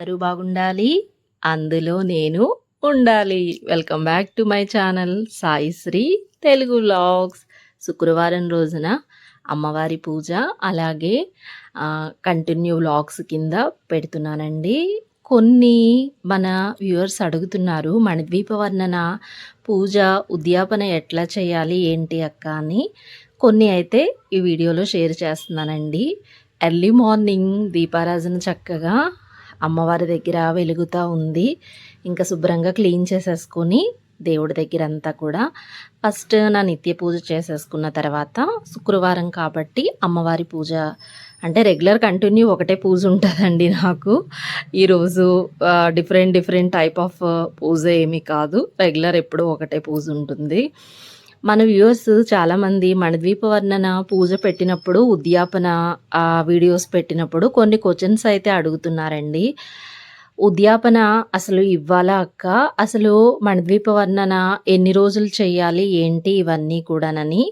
అందరూ బాగుండాలి. అందులో నేను ఉండాలి. Welcome back to my channel Saisri Telugu vlogs శుక్రవారం రోజున అమ్మవారి పూజ అలాగే కంటిన్యూ వ్లాగ్స్ కింద పెడుతున్నానండి. కొన్ని మన వ్యూవర్స్ అడుగుతున్నారు మణిద్వీప వర్ణన పూజ ఉద్యాపన ఎట్లా చేయాలి ఏంటి అక్క అని. కొన్ని అయితే ఈ వీడియోలో షేర్ చేస్తున్నానండి. ఎర్లీ మార్నింగ్ దీపారాజన చక్కగా అమ్మవారి దగ్గర వెలుగుతూ ఉంది. ఇంకా శుభ్రంగా క్లీన్ చేసేసుకొని దేవుడి దగ్గర అంతా కూడా. ఫస్ట్ నా నిత్య పూజ చేసేసుకున్న తర్వాత శుక్రవారం కాబట్టి అమ్మవారి పూజ అంటే రెగ్యులర్ కంటిన్యూ ఒకటే పూజ ఉంటుందండి నాకు. ఈరోజు different different type of puja ఏమీ కాదు. రెగ్యులర్ ఎప్పుడూ ఒకటే పూజ ఉంటుంది. మన వ్యూవర్స్ చాలామంది మణద్వీప వర్ణన పూజ పెట్టినప్పుడు ఉద్యాపన వీడియోస్ పెట్టినప్పుడు కొన్ని క్వశ్చన్స్ అయితే అడుగుతున్నారండి. ఉద్యాపన అసలు ఇవ్వాలా అక్క? అసలు మణద్వీప వర్ణన ఎన్ని రోజులు చేయాలి? ఏంటి? ఇవన్నీ కూడానని.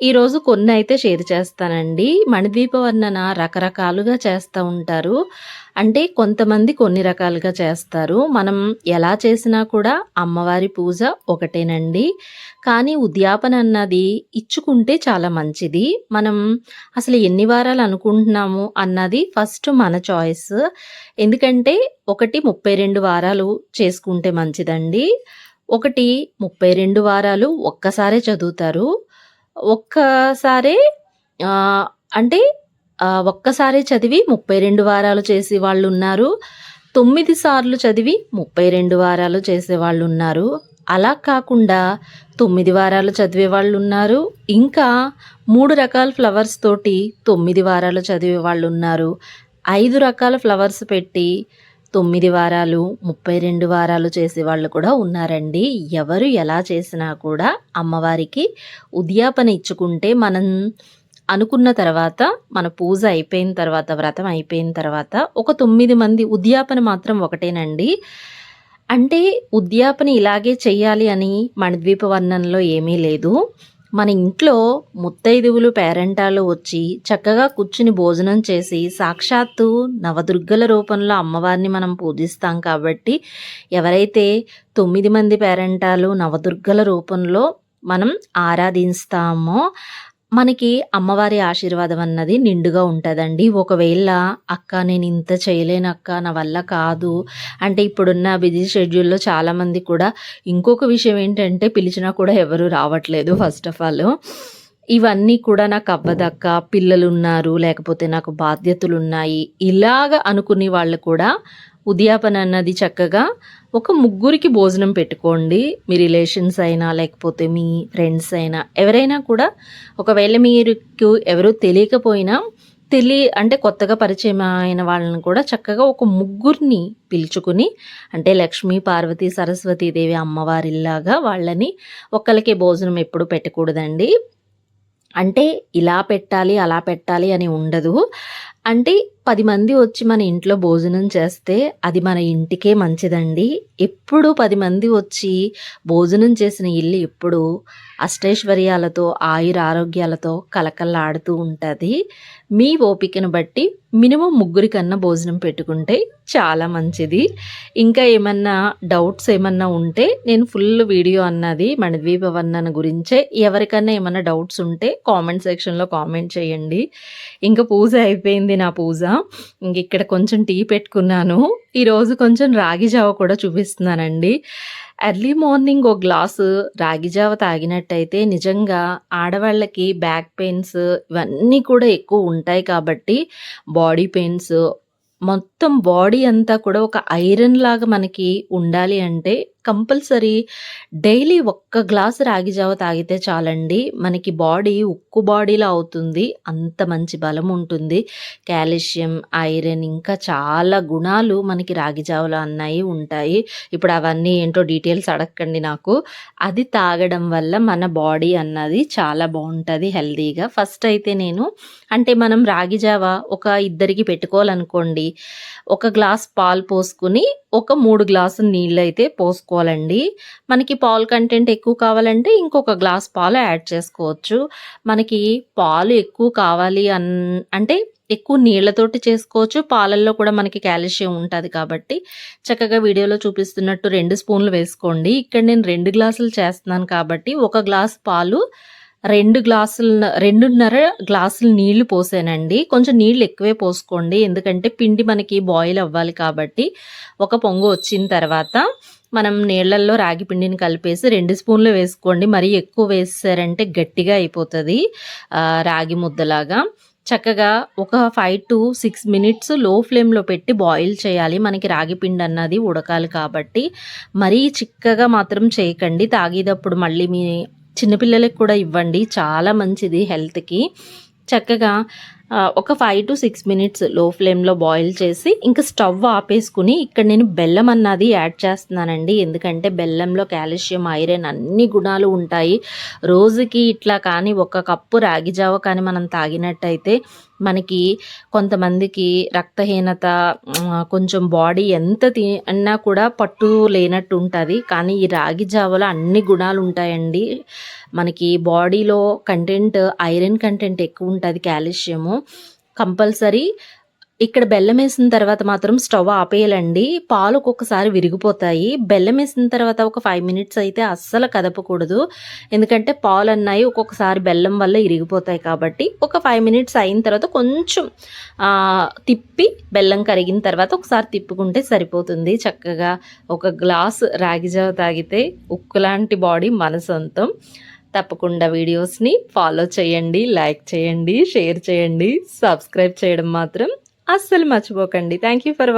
ఈరోజు కొన్ని అయితే షేర్ చేస్తానండి. మణిద్వీప వర్ణన రకరకాలుగా చేస్తూ ఉంటారు. అంటే కొంతమంది కొన్ని రకాలుగా చేస్తారు. మనం ఎలా చేసినా కూడా అమ్మవారి పూజ ఒకటేనండి. కానీ ఉద్యాపన అన్నది ఇచ్చుకుంటే చాలా మంచిది. మనం అసలు ఎన్ని వారాలు అనుకుంటున్నాము అన్నది ఫస్ట్ మన చాయిస్. ఎందుకంటే ఒకటి ముప్పై రెండు వారాలు చేసుకుంటే మంచిదండి. ఒకటి ముప్పై రెండు వారాలు ఒక్కసారే చదువుతారు. ఒక్కసారే అంటే ఒక్కసారి చదివి ముప్పై రెండు వారాలు చేసే వాళ్ళు ఉన్నారు తొమ్మిది సార్లు చదివి ముప్పై రెండు వారాలు చేసే వాళ్ళు ఉన్నారు అలా కాకుండా తొమ్మిది వారాలు చదివే వాళ్ళు ఉన్నారు ఇంకా మూడు రకాల ఫ్లవర్స్ తోటి తొమ్మిది వారాలు చదివే వాళ్ళు ఉన్నారు ఐదు రకాల ఫ్లవర్స్ పెట్టి తొమ్మిది వారాలు ముప్పై రెండు వారాలు చేసే వాళ్ళు కూడా ఉన్నారండి. ఎవరు ఎలా చేసినా కూడా అమ్మవారికి ఉద్యాపన ఇచ్చుకుంటే మనం అనుకున్న తర్వాత మన పూజ అయిపోయిన తర్వాత వ్రతం అయిపోయిన తర్వాత ఒక తొమ్మిది మంది ఉద్యాపన మాత్రం ఒకటేనండి. అంటే ఉద్యాపన ఇలాగే చెయ్యాలి అని మణిద్వీప వర్ణంలో ఏమీ లేదు. మన ఇంట్లో ముత్తైదువులు పేరెంటాలు వచ్చి చక్కగా కూర్చుని భోజనం చేసి సాక్షాత్తు నవదుర్గల రూపంలో అమ్మవారిని మనం పూజిస్తాం కాబట్టి ఎవరైతే తొమ్మిది మంది పేరెంటాలు నవదుర్గల రూపంలో మనం ఆరాధిస్తామో మనకి అమ్మవారి ఆశీర్వాదం అన్నది నిండుగా ఉంటుందండి. ఒకవేళ అక్క నేను ఇంత చేయలేను అక్క నా వల్ల కాదు అంటే ఇప్పుడున్న బిజీ షెడ్యూల్లో చాలామంది కూడా ఇంకొక విషయం ఏంటంటే పిలిచినా కూడా ఎవరు రావట్లేదు ఫస్ట్ ఆఫ్ ఆల్. ఇవన్నీ కూడా నాకు అవ్వదక్క పిల్లలు ఉన్నారు లేకపోతే నాకు బాధ్యతలు ఉన్నాయి. ఇలాగ అనుకునే వాళ్ళు కూడా ఉద్యాపన అన్నది చక్కగా ఒక ముగ్గురికి భోజనం పెట్టుకోండి. మీ రిలేషన్స్ అయినా లేకపోతే మీ ఫ్రెండ్స్ అయినా ఎవరైనా కూడా ఒకవేళ మీరు ఎవరు తెలియకపోయినా తెలి అంటే కొత్తగా పరిచయం అయిన వాళ్ళని కూడా చక్కగా ఒక ముగ్గురిని పిలుచుకుని అంటే లక్ష్మీ పార్వతి సరస్వతీదేవి అమ్మవారిలాగా వాళ్ళని ఒక్కరికే భోజనం ఎప్పుడు పెట్టకూడదండి. అంటే ఇలా పెట్టాలి అలా పెట్టాలి అని ఉండదు. అంటే పది మంది వచ్చి మన ఇంట్లో భోజనం చేస్తే అది మన ఇంటికే మంచిదండి. ఎప్పుడు పది మంది వచ్చి భోజనం చేసిన ఇల్లు ఎప్పుడు అష్టైశ్వర్యాలతో ఆయుర ఆరోగ్యాలతో కలకల్లాడుతూ ఉంటుంది. మీ ఓపికను బట్టి మినిమం ముగ్గురి కన్నా భోజనం పెట్టుకుంటే చాలా మంచిది. ఇంకా ఏమన్నా డౌట్స్ ఏమన్నా ఉంటే నేను ఫుల్ వీడియో అన్నది మణిద్వీప వర్ణన గురించే. ఎవరికన్నా ఏమన్నా డౌట్స్ ఉంటే కామెంట్ సెక్షన్లో కామెంట్ చేయండి. ఇంకా పూజ అయిపోయింది. నా పూజ. ఇంక ఇక్కడ కొంచెం టీ పెట్టుకున్నాను. ఈరోజు కొంచెం రాగి జావ కూడా చూపిస్తున్నానండి. ఎర్లీ మార్నింగ్ ఒక గ్లాసు రాగి జావ తాగినట్టయితే నిజంగా ఆడవాళ్ళకి బ్యాక్ పెయిన్స్ ఇవన్నీ కూడా ఎక్కువ ఉంటాయి కాబట్టి బాడీ పెయిన్స్ మొత్తం బాడీ అంతా కూడా ఒక ఐరన్ లాగా మనకి ఉండాలి అంటే కంపల్సరీ డైలీ ఒక్క గ్లాస్ రాగి జావ తాగితే చాలండి. మనకి బాడీ ఉక్కు బాడీలో అవుతుంది. అంత మంచి బలం ఉంటుంది. కాల్షియం ఐరన్ ఇంకా చాలా గుణాలు మనకి రాగి జావలో అన్నాయి ఉంటాయి. ఇప్పుడు అవన్నీ ఏంటో డీటెయిల్స్ అడగండి నాకు. అది తాగడం వల్ల మన బాడీ అన్నది చాలా బాగుంటుంది హెల్తీగా. ఫస్ట్ అయితే నేను అంటే మనం రాగి జావ ఒక ఇద్దరికి పెట్టుకోవాలనుకోండి ఒక గ్లాస్ పాలు పోసుకుని ఒక మూడు గ్లాసులు నీళ్ళు అయితే పోసుకోవాలండి. మనకి పాలు కంటెంట్ ఎక్కువ కావాలంటే ఇంకొక గ్లాస్ పాలు యాడ్ చేసుకోవచ్చు. మనకి పాలు ఎక్కువ కావాలి అన్ అంటే ఎక్కువ నీళ్ళతోటి చేసుకోవచ్చు. పాలల్లో కూడా మనకి కాల్షియం ఉంటుంది కాబట్టి. చక్కగా వీడియోలో చూపిస్తున్నట్టు రెండు స్పూన్లు వేసుకోండి. ఇక్కడ నేను రెండు గ్లాసులు చేస్తున్నాను కాబట్టి ఒక గ్లాస్ పాలు రెండు గ్లాసులు రెండున్నర గ్లాసులు నీళ్ళు పోసానండి. కొంచెం నీళ్ళు ఎక్కువే పోసుకోండి. ఎందుకంటే పిండి మనకి బాయిల్ అవ్వాలి కాబట్టి ఒక పొంగు వచ్చిన తర్వాత మనం నీళ్ళల్లో రాగి పిండిని కలిపేసి రెండు స్పూన్లు వేసుకోండి. మరీ ఎక్కువ వేసారంటే గట్టిగా అయిపోతుంది రాగి ముద్దలాగా. చక్కగా ఒక ఫైవ్ టు సిక్స్ మినిట్స్లో ఫ్లేమ్లో పెట్టి బాయిల్ చేయాలి. మనకి రాగి పిండి అన్నది ఉడకాలి కాబట్టి. మరీ చిక్కగా మాత్రం చేయకండి. తాగేటప్పుడు మళ్ళీ మీ చిన్నపిల్లలకి కూడా ఇవ్వండి. చాలా మంచిది హెల్త్కి. చక్కగా ఒక ఫైవ్ టు సిక్స్ మినిట్స్లో ఫ్లేమ్లో బాయిల్ చేసి ఇంకా స్టవ్ ఆపేసుకుని ఇక్కడ నేను బెల్లం అన్నది యాడ్ చేస్తున్నానండి. ఎందుకంటే బెల్లంలో కాల్షియం ఐరన్ అన్ని గుణాలు ఉంటాయి. రోజుకి ఇట్లా కానీ ఒక కప్పు రాగి జావ కానీ మనం తాగినట్టయితే మనకి కొంతమందికి రక్తహీనత కొంచెం బాడీ ఎంత తిన్నా కూడా పట్టు లేనట్టు ఉంటుంది. కానీ ఈ రాగి జావలో అన్ని గుణాలు ఉంటాయండి. మనకి బాడీలో కంటెంట్ ఐరన్ కంటెంట్ ఎక్కువ ఉంటుంది కాల్షియము. కంపల్సరీ ఇక్కడ బెల్లం వేసిన తర్వాత మాత్రం స్టవ్ ఆపేయాలండి. పాలు ఒక్కొక్కసారి విరిగిపోతాయి. బెల్లం వేసిన తర్వాత ఒక ఫైవ్ మినిట్స్ అయితే అస్సలు కదపకూడదు. ఎందుకంటే పాలు అన్నాయి ఒక్కొక్కసారి బెల్లం వల్ల ఇరిగిపోతాయి కాబట్టి ఒక ఫైవ్ మినిట్స్ అయిన తర్వాత కొంచెం తిప్పి బెల్లం కరిగిన తర్వాత ఒకసారి తిప్పుకుంటే సరిపోతుంది. చక్కగా ఒక గ్లాస్ రాగిజావ తాగితే ఉక్కులాంటి బాడీ మన సొంతం. తప్పకుండా వీడియోస్ని ఫాలో చేయండి లైక్ చేయండి షేర్ చేయండి సబ్స్క్రైబ్ చేయడం మాత్రం అస్సలు మర్చిపోకండి. Thank you for